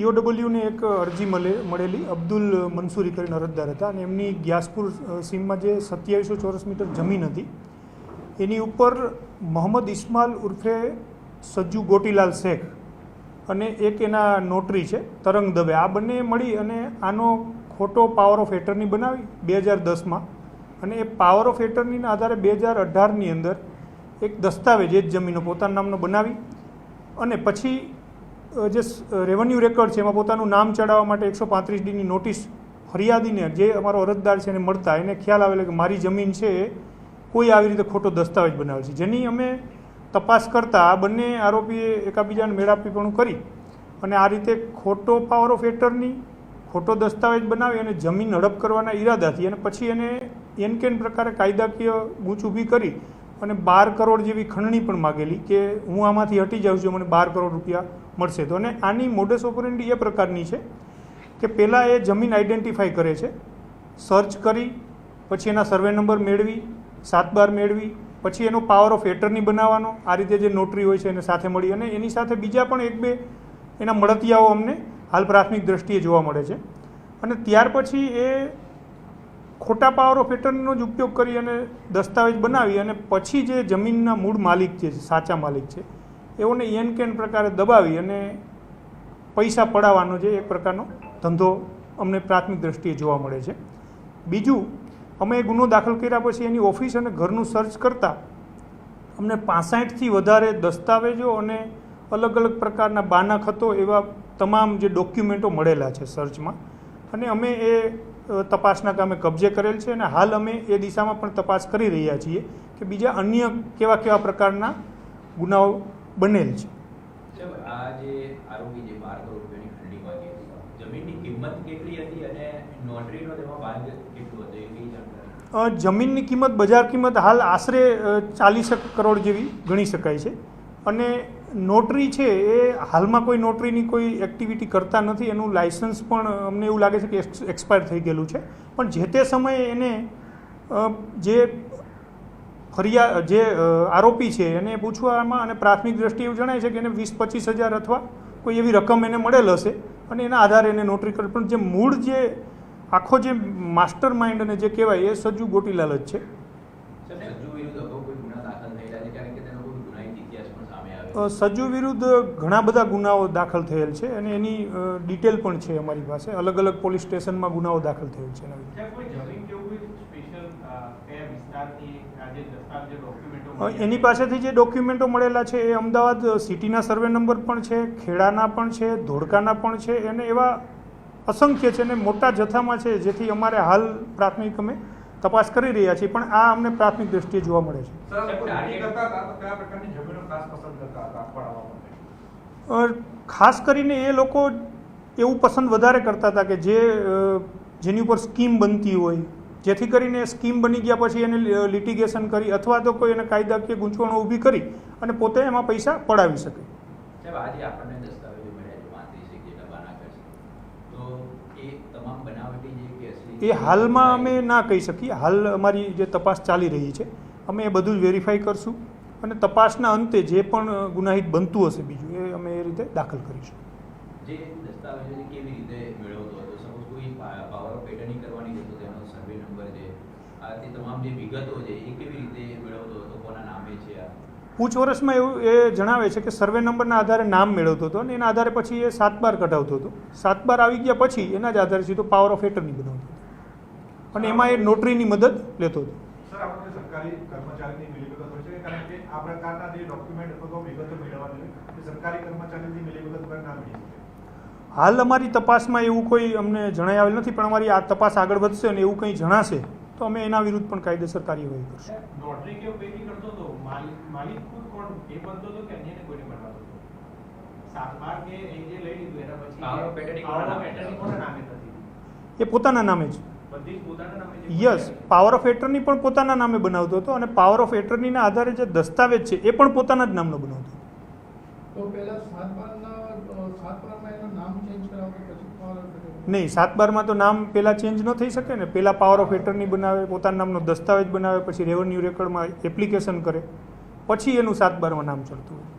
ઈઓડબલ્યુને એક અરજી મળે, મળેલી. અબ્દુલ મંસૂરી કરીને અરજદાર હતા અને એમની ગ્યાસપુર સીમમાં જે સત્યાવીસો ચોરસ મીટર જમીન હતી, એની ઉપર મોહમ્મદ ઇસ્માલ ઉર્ફે સજ્જુ ગોટીલાલ શેખ અને એક એના નોટરી છે, તરંગ દવે. આ બંને મળી અને આનો ખોટો પાવર ઓફ એટર્ની બનાવી બે હજાર દસમાં. અને એ પાવર ઓફ એટર્નીના આધારે બે હજાર અઢારની અંદર એક દસ્તાવેજ એ જ જમીનો પોતાના નામનો બનાવી અને પછી જે રેવન્યુ રેકોર્ડ છે, એમાં પોતાનું નામ ચડાવવા માટે એકસો પાંત્રીસ ડીની નોટિસ ફરિયાદીને જે અમારો અરજદાર છે એને મળતા, એને ખ્યાલ આવેલો કે મારી જમીન છે કોઈ આવી રીતે ખોટો દસ્તાવેજ બનાવે છે. જેની અમે તપાસ કરતા બંને આરોપીએ એકાબીજાને મેળાપીપણું કરી અને આ રીતે ખોટો પાવર ઓફ એટર્ની ખોટો દસ્તાવેજ બનાવી અને જમીન હડપ કરવાના ઈરાદાથી અને પછી એને એન કેન પ્રકારે કાયદાકીય ગૂંચ ઊભી કરી અને બાર કરોડ જેવી ખંડણી પણ માગેલી કે હું આમાંથી હટી જાઉં છું, મને બાર કરોડ રૂપિયા મળશે. તો અને આની મોડસ ઓપરેન્ડી એ પ્રકારની છે કે પહેલાં એ જમીન આઈડેન્ટિફાઈ કરે છે સર્ચ કરી, પછી એના સર્વે નંબર મેળવી, સાત બાર મેળવી, પછી એનો પાવર ઓફ એટર્ની બનાવવાનો, આ રીતે જે નોટરી હોય છે એને સાથે મળી અને એની સાથે બીજા પણ એક બે એના મળતિયાઓ અમને હાલ પ્રાથમિક દ્રષ્ટિએ જોવા મળે છે. અને ત્યાર પછી એ ખોટા પાવર ઓફ એટર્નીનો જ ઉપયોગ કરી અને દસ્તાવેજ બનાવી અને પછી જે જમીનના મૂળ માલિક જે છે, સાચા માલિક છે, એઓને એન કેન પ્રકારે દબાવી અને પૈસા પડાવવાનો જે એક પ્રકારનો ધંધો અમને પ્રાથમિક દ્રષ્ટિએ જોવા મળે છે. બીજું, અમે ગુનો દાખલ કર્યા પછી એની ઓફિસ અને ઘરનું સર્ચ કરતાં અમને પાસઠથી વધારે દસ્તાવેજો અને અલગ અલગ પ્રકારના બાના ખતો એવા તમામ જે ડોક્યુમેન્ટો મળેલા છે સર્ચમાં. અને અમે એ તપાસના કામે કબજે કરેલ છે અને હાલ અમે એ દિશામાં પણ તપાસ કરી રહ્યા છીએ કે બીજા અન્ય કેવા કેવા પ્રકારના ગુનાઓ બનેલ છે. આ જે આરોપી જે બાર કરોડ રૂપિયાની ખંડણી માંગી હતી જમીનની કિંમત કેટલી હતી અને નોટરીનો તેમાં ભાગ કેટલો હતો એ જાણકારી જમીનની કિંમત બજાર કિંમત હાલ આશરે ચાલીસ કરોડ જેવી ગણી શકાય છે. અને નોટરી છે એ હાલમાં કોઈ નોટરીની કોઈ એક્ટિવિટી કરતા નથી. એનું લાઇસન્સ પણ અમને એવું લાગે છે કે એક્સપાયર થઈ ગયેલું છે. પણ જે તે સમયે એને જે ફરિયા, જે આરોપી છે એને પૂછવામાં અને પ્રાથમિક દ્રષ્ટિએ એવું જણાય છે કે એને વીસ પચીસ હજાર અથવા કોઈ એવી રકમ એને મળેલ હશે અને એના આધારે એને નોટરી કરે, પણ જે મૂળ જે આખો જે માસ્ટર માઇન્ડ અને જે કહેવાય એ સજ્જુ ગોટીલાલ જ છે. સાહેબ સજ્જુ વિરુદ્ધ પણ સામે આવ્યો સજ્જુ ઘણા બધા ગુનાઓ દાખલ થયેલ છે અને એની ડિટેલ પણ છે અમારી પાસે. અલગ અલગ પોલીસ સ્ટેશનમાં ગુનાઓ દાખલ થયેલ છે એના વિરુદ્ધ. ત્યાં કોઈ જમીન કે એવું કોઈ સ્પેશિયલ કયા વિસ્તારની આ જે દસ્તાવેજ જે ડોક્યુમેન્ટો અ, એની પાસેથી જે ડોક્યુમેન્ટો મળેલા છે એ અમદાવાદ સિટીના સર્વે નંબર પણ છે ખેડાના પણ છે ધોળકાના પણ છે અને એવા અસંખ્ય છે અને મોટા જથ્થામાં છે જેથી અમારે હાલ પ્રાથમિક અમે તપાસ કરી રહ્યા છીએ પણ આ અમને પ્રાથમિક દ્રષ્ટિએ જોવા મળે છે. સર સાહેબ, કોઈ target- નક્કી કરતા હતા તો કયા પ્રકારની જમીનો ખાસ પસંદ કરતા હતા પડાવવા માટે? અ, ખાસ કરીને એ લોકો એવું પસંદ વધારે કરતા હતા કે જે જેની ઉપર સ્કીમ બનતી હોય જેથી કરીને સ્કીમ બની ગયા પછી એને લિટિગેશન કરી અથવા તો કોઈ એને કાયદાકીય ગૂંચવણો ઊભી કરી અને પોતે એમાં પૈસા પડાવી શકે સાહેબ આજે આપણને દસ્તાવેજો મળ્યા છે પાંત્રીસ એક જેટલા બાનાકર છે તો એ તમામ બનાવટી જે કે અસલી એ હાલમાં અમે ના કહી શકીએ. હાલ અમારી જે તપાસ ચાલી રહી છે અમે એ બધું જ વેરીફાઈ કરશું અને તપાસના અંતે જે પણ ગુનાહિત બનતું હશે બીજું એ અમે એ રીતે દાખલ કરીશું. પૂછ પૂછપરછમાં એવું એ જણાવે છે કે સર્વે નંબરના આધારે નામ મેળવતો હતો અને એના આધારે પછી એ સાત બાર કઢાવતો હતો. સાત બાર આવી ગયા પછી એના જ આધારે સીધો પાવર ઓફ એટર્ની બનાવતો અને એમાં એ નોટરીની મદદ લેતો હતો. હાલ અમારી તપાસમાં એવું કોઈ અમને જણાઈ આવેલ નથી પણ અમારી આ તપાસ આગળ વધશે અને એવું કંઈ જણાશે તો અમે એના વિરુદ્ધ પણ કાયદેસર કાર્યવાહી કરશું. એ પોતાના નામે જ. યસ પાવર ઓફ એટર્ની પણ પોતાના નામે બનાવતો હતો અને પાવર ઓફ એટર્નીના આધારે જે દસ્તાવેજ છે એ પણ પોતાના જ નામનો બનાવતો. નહીં સાત બારમાં તો નામ પહેલાં ચેન્જ ન થઈ શકે ને. પહેલાં પાવર ઓફ એટર્ની બનાવે પોતાના નામનો દસ્તાવેજ બનાવે પછી રેવન્યુ રેકોર્ડમાં એપ્લિકેશન કરે પછી એનું સાત બારમાં નામ ચડતું હોય.